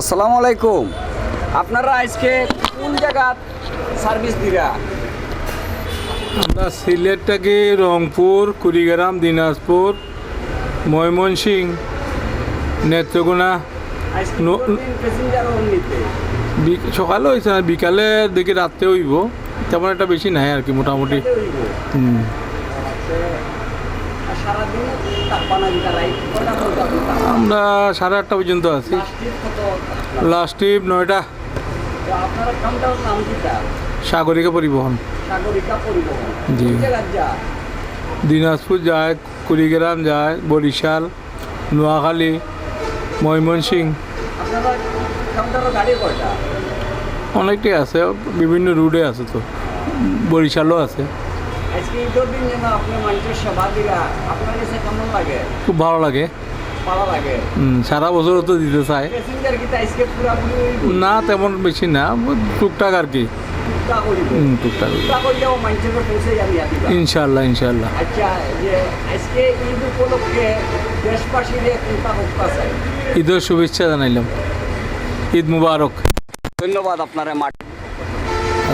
আসসালামু আলাইকুম। আপনারা আজকে কোন জায়গা সার্ভিস দিরা? আমরা সিলেট থেকে রংপুর কুড়িগ্রাম দিনাজপুর ময়মনসিং নেত্রকোনা সকালে হয়েছে বিকালে দেখি রাত্রে হইব। তেমন একটা বেশি নাই আর কি মোটামুটি। আমরা সাড়ে আটটা পর্যন্ত আছি। লাস্ট ট্রিপ নয়টা। সাগরিকা পরিবহন। জি। দিনাজপুর যায় কুড়িগ্রাম যায় বরিশাল নোয়াখালী ময়মনসিং অনেকটাই আছে বিভিন্ন রুটে আছে তো। বরিশালও আছে। খুব ভালো লাগে। সারা বছর তো দিতে চায়। পুরাপুরি না তেমন বেশি না টুকটাক আর কি। টুকটাক ইনশাল্লাহ ইনশাল্লাহ চাই ঈদের শুভেচ্ছা জানাইলাম। ঈদ মুবারক ধন্যবাদ আপনারা মাঠ